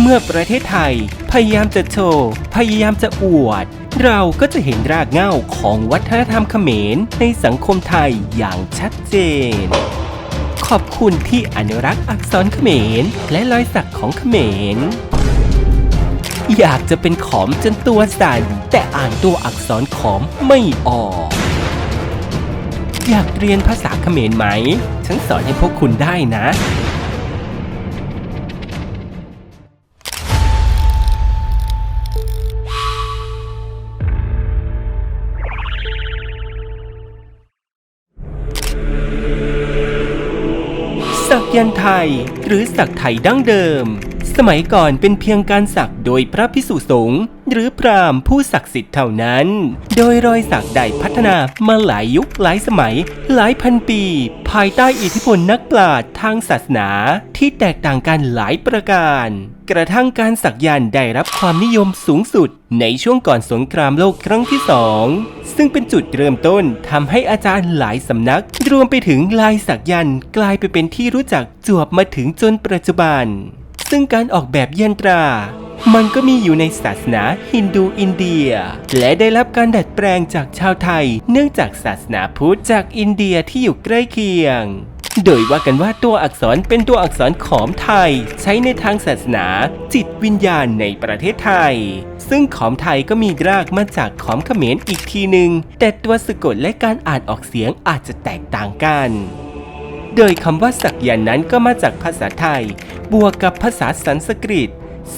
เมื่อประเทศไทย พยายามจะโชว์พยายามจะอวด เราก็จะเห็นรากเหง้าของวัฒนธรรมเขมรในสังคมไทยอย่างชัดเจน ขอบคุณที่อนุรักษ์อักษรเขมร และรอยสักของเขมร อยากจะเป็นขอมจนตัวสั่นแต่อ่านตัวอักษรขอมไม่ออก อยากเรียนภาษาเขมรไหม ฉันสอนให้พวกคุณได้นะ เทียันไทย หรือสักไทยดั้งเดิม สมัยก่อนเป็นเพียงการสักโดยพระพิสุสงฆ์ หรือพราหมณ์ผู้ศักดิ์สิทธิ์เท่านั้น โดยรอยสักได้พัฒนามาหลายยุคหลายสมัย หลายพันปี ภายใต้อิทธิพลนักปราชญ์ทางศาสนาที่แตกต่างกันหลายประการ กระทั่งการสักยันต์ได้รับความนิยมสูงสุดในช่วงก่อนสงครามโลกครั้งที่สองซึ่งเป็นจุดเริ่มต้นทำให้อาจารย์หลายสำนัก รวมไปถึงลายสักยันต์กลายไปเป็นที่รู้จักจวบมาถึงจนปัจจุบัน ซึ่งการออกแบบยันตรา มันก็มีอยู่ในศาสนาฮินดูอินเดีย และได้รับการดัดแปลงจากชาวไทย เนื่องจากศาสนาพุทธจากอินเดียที่อยู่ใกล้เคียงโดยว่ากันว่าตัวอักษรเป็นตัวอักษรขอมไทย ใช้ในทางศาสนา จิตวิญญาณในประเทศไทย ซึ่งขอมไทยก็มีรากมาจากขอมเขมรอีกทีหนึ่งแต่ตัวสะกดและการอ่านออกเสียงอาจจะแตกต่างกัน โดยคำว่าสักยันนั้นก็มาจากภาษาไทย บวกกับภาษาสันสกฤต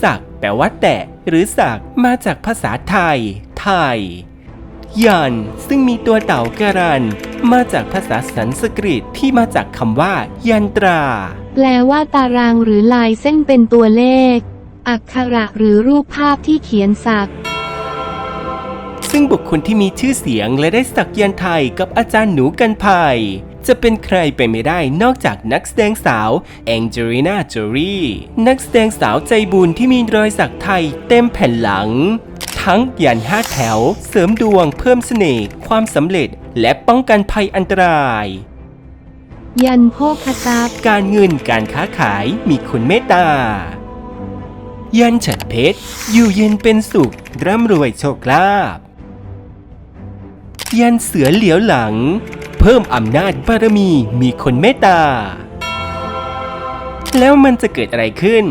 สัก แปลว่าแตะ หรือสักมาจากภาษาไทย ไทย ยัน ซึ่งมีตัวเต่าการัน มาจากภาษาสันสกฤตที่มาจากคำว่า ยันตรา แปลว่าตารางหรือลายเส้นเป็นตัวเลข อักขระหรือรูปภาพที่เขียนสักซึ่งบุคคลที่มีชื่อเสียงและได้สักยันต์ไทยกับอาจารย์หนูกันภัย จะเป็นใครไปไม่ได้นอกจากนักแสดงสาวแองเจลิน่าโจรีนักแสดงสาวใจบุญที่มีรอยสักไทยเต็มแผ่นหลัง ทั้งยันห้าแถว เสริมดวงเพิ่มเสน่ห์ความสำเร็จและป้องกันภัยอันตรายยันโภคทรัพย์การเงินการค้าขายมีคุณเมตตา ยันฉัดเพชร อยู่เย็นเป็นสุข ร่ำรวยโชคลาภยันเสือเหลียวหลัง เพิ่มอำนาจบารมีมีคนเมตตา แล้วมันจะเกิดอะไรขึ้น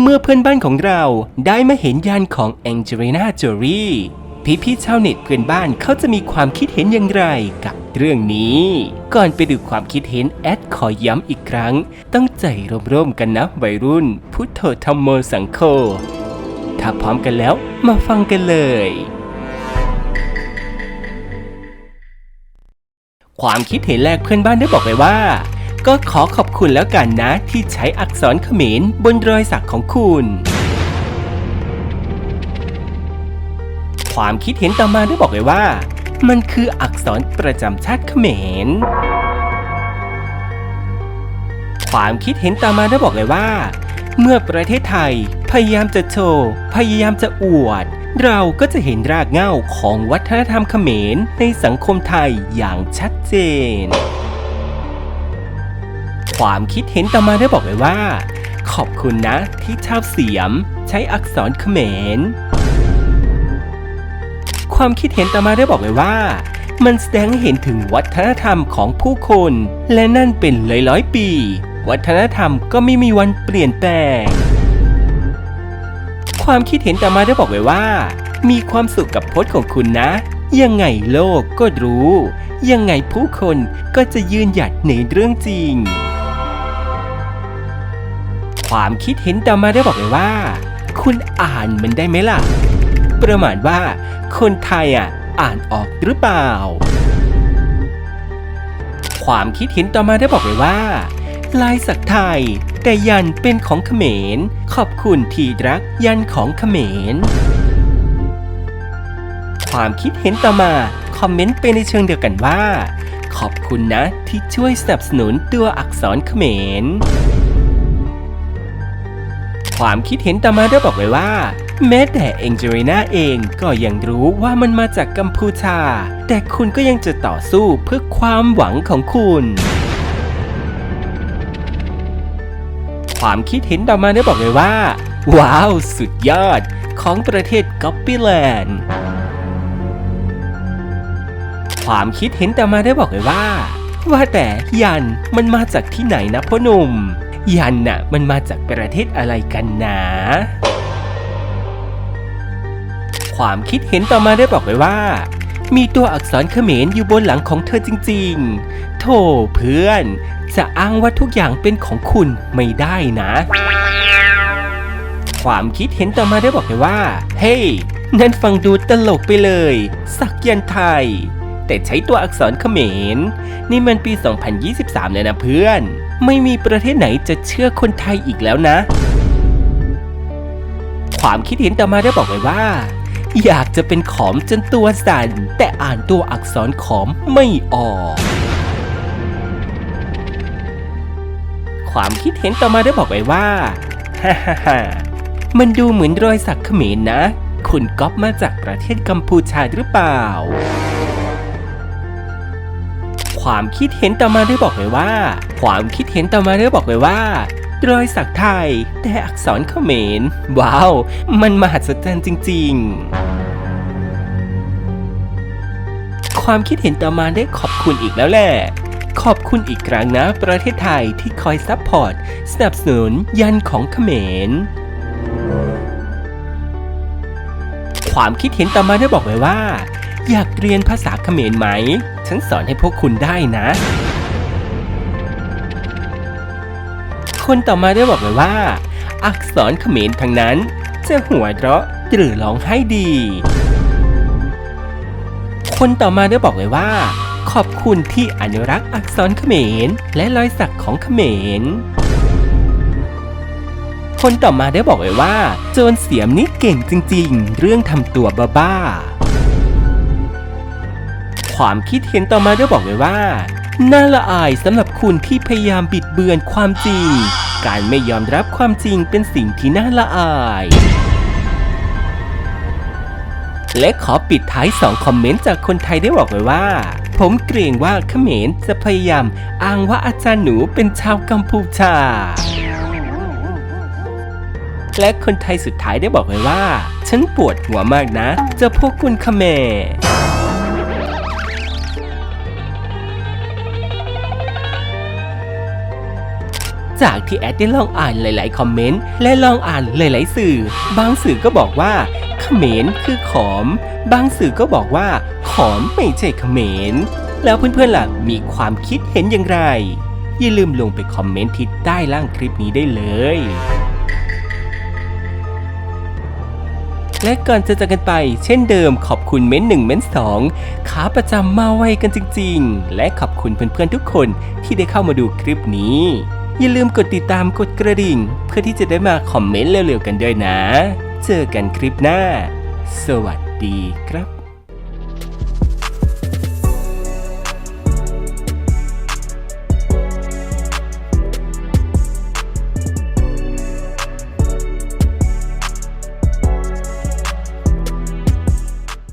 เมื่อเพื่อนบ้านของเราได้มาเห็นยันของแองเจลิน่าโจรีพี่พี่ๆชาวเน็ตเพื่อนบ้านเขาจะมีความคิดเห็นอย่างไรกับเรื่องนี้ ก่อนไปดูความคิดเห็นแอดขอย้ำอีกครั้ง ต้องใจร่มๆกันนะวัยรุ่น พุทโธธรรมโมสังโฆถ้าพร้อมกันแล้วมาฟังกันเลย ความคิดเห็นแรกเพื่อนบ้านได้บอกไว้ว่า ก็ขอขอบคุณแล้วกันนะที่ใช้อักษรเขมรบนรอยสักของคุณ ความคิดเห็นต่อมาได้บอกไว้ว่า มันคืออักษรประจำชาติเขมร ความคิดเห็นต่อมาได้บอกเลยว่า เมื่อประเทศไทย พยายามจะโชว์ พยายามจะอวด เราก็จะเห็นรากเหง้าของวัฒนธรรมเขมรในสังคมไทยอย่างชัดเจน ความคิดเห็นต่อมาได้บอกเลยว่า ขอบคุณนะที่ชาวเสียมใช้อักษรเขมร ความคิดเห็นต่อมาได้บอกเลยว่ามันแสดงให้เห็นถึงวัฒนธรรมของผู้คน และนั่นเป็นร้อยร้อยๆปี วัฒนธรรมก็ไม่มีวันเปลี่ยนแปลง ความคิดเห็นต่อมาได้บอกไว้ว่า มีความสุขกับโพสต์ของคุณนะ ยังไงโลกก็รู้ ยังไงผู้คนก็จะยืนหยัดในเรื่องจริง ความคิดเห็นต่อมาได้บอกเลยว่า คุณอ่านมันได้ไหมล่ะ ประมาณว่า คนไทยอะอ่านออกหรือเปล่า ความคิดเห็นต่อมาได้บอกเลยว่า ลายสักไทย แต่ยันเป็นของเขมร ขอบคุณที่รักยันของเขมร ความคิดเห็นต่อมา คอมเมนต์ไปในเชิงเดียวกันว่า ขอบคุณนะที่ช่วยสนับสนุนตัวอักษรเขมร ความคิดเห็นต่อมาได้บอกไว้ว่า แม้แต่เองเจริน่าเองก็ยังรู้ว่ามันมาจากกัมพูชา แต่คุณก็ยังจะต่อสู้เพื่อความหวังของคุณ ความคิดเห็นต่อมาได้บอกเลยว่า ว้าว สุดยอดของประเทศก๊อปปี้แลนด์ความคิดเห็นต่อมาได้บอกไว้ว่า ว่าแต่ยันมันมาจากที่ไหนนะพ่อหนุ่ม ยันน่ะมันมาจากประเทศอะไรกันนะความคิดเห็นต่อมาได้บอกไว้ว่า มีตัวอักษรเขมรอยู่บนหลังของเธอจริง ๆ โธ่เพื่อน จะอ้างว่าทุกอย่างเป็นของคุณไม่ได้นะ ความคิดเห็นต่อมาได้บอกไว้ว่า เฮ้ยนั่นฟังดูตลกไปเลย สักยันไทย แต่ใช้ตัวอักษรเขมร นี่มันปี 2023 เลยนะเพื่อน ไม่มีประเทศไหนจะเชื่อคนไทยอีกแล้วนะ ความคิดเห็นต่อมาได้บอกไว้ว่า อยากจะเป็นขอมจนตัวสั่นแต่อ่านตัวอักษรขอมไม่ออก ความคิดเห็นต่อมาได้บอกไว้ว่าฮ่าฮ่าฮ่ามันดูเหมือนรอยสักเขมรนะ คุณก๊อปมาจากประเทศกัมพูชาหรือเปล่า ความคิดเห็นต่อมาได้บอกไว้ว่า ความคิดเห็นต่อมาได้บอกไว้ว่า รอยสักไทยแต่อักษรเขมร ว้าว มันมหัศจรรย์จริง ๆ ความคิดเห็นต่อมาได้ขอบคุณอีกแล้วแหละ ขอบคุณอีกครั้งนะประเทศไทยที่คอยซัพพอร์ต สนับสนุนยันของเขมรความคิดเห็นต่อมาได้บอกไว้ว่า อยากเรียนภาษาเขมรไหม ฉันสอนให้พวกคุณได้นะ คนต่อมาได้บอกไว้ว่า อักษรเขมรทั้งนั้น จะหัวเราะหรือร้องไห้ดี คนต่อมาได้บอกไว้ว่า ขอบคุณที่อนุรักษ์อักษรเขมร และรอยสักของเขมร คนต่อมาได้บอกไว้ว่า โจรเสียมนี่เก่งจริงๆ เรื่องทำตัวบ้าๆความคิดเห็นต่อมาได้บอกไว้ว่า น่าละอายสำหรับคุณที่พยายามบิดเบือนความจริง การไม่ยอมรับความจริงเป็นสิ่งที่น่าละอายและขอปิดท้ายสองคอมเมนต์จากคนไทยได้บอกไว้ว่า ผมเกรงว่าเขมรจะพยายามอ้างว่าอาจารย์หนูเป็นชาวกัมพูชา และคนไทยสุดท้ายได้บอกไว้ว่า ฉันปวดหัวมากนะ จะพวกคุณเขมรจากที่แอดได้ลองอ่านหลาย ๆ คอมเมนต์และลองอ่านหลาย ๆ สื่อ บางสื่อก็บอกว่าเขมรคือขอม บางสื่อก็บอกว่า อมไม่ใช่เขมร แล้วเพื่อนๆล่ะมีความคิดเห็นอย่างไร อย่าลืมลงไปคอมเมนต์ที่ใต้ล่างคลิปนี้ได้เลย และก่อนจะจากกันไป เช่นเดิมขอบคุณเม้นหนึ่งเม้นสองขาประจำมาไวกันจริง ๆ และขอบคุณเพื่อนๆทุกคนที่ได้เข้ามาดูคลิปนี้อย่าลืมกดติดตามกดกระดิ่ง เพื่อที่จะได้มาคอมเมนต์เร็วๆกันด้วยนะ เจอกันคลิปหน้า สวัสดีครับ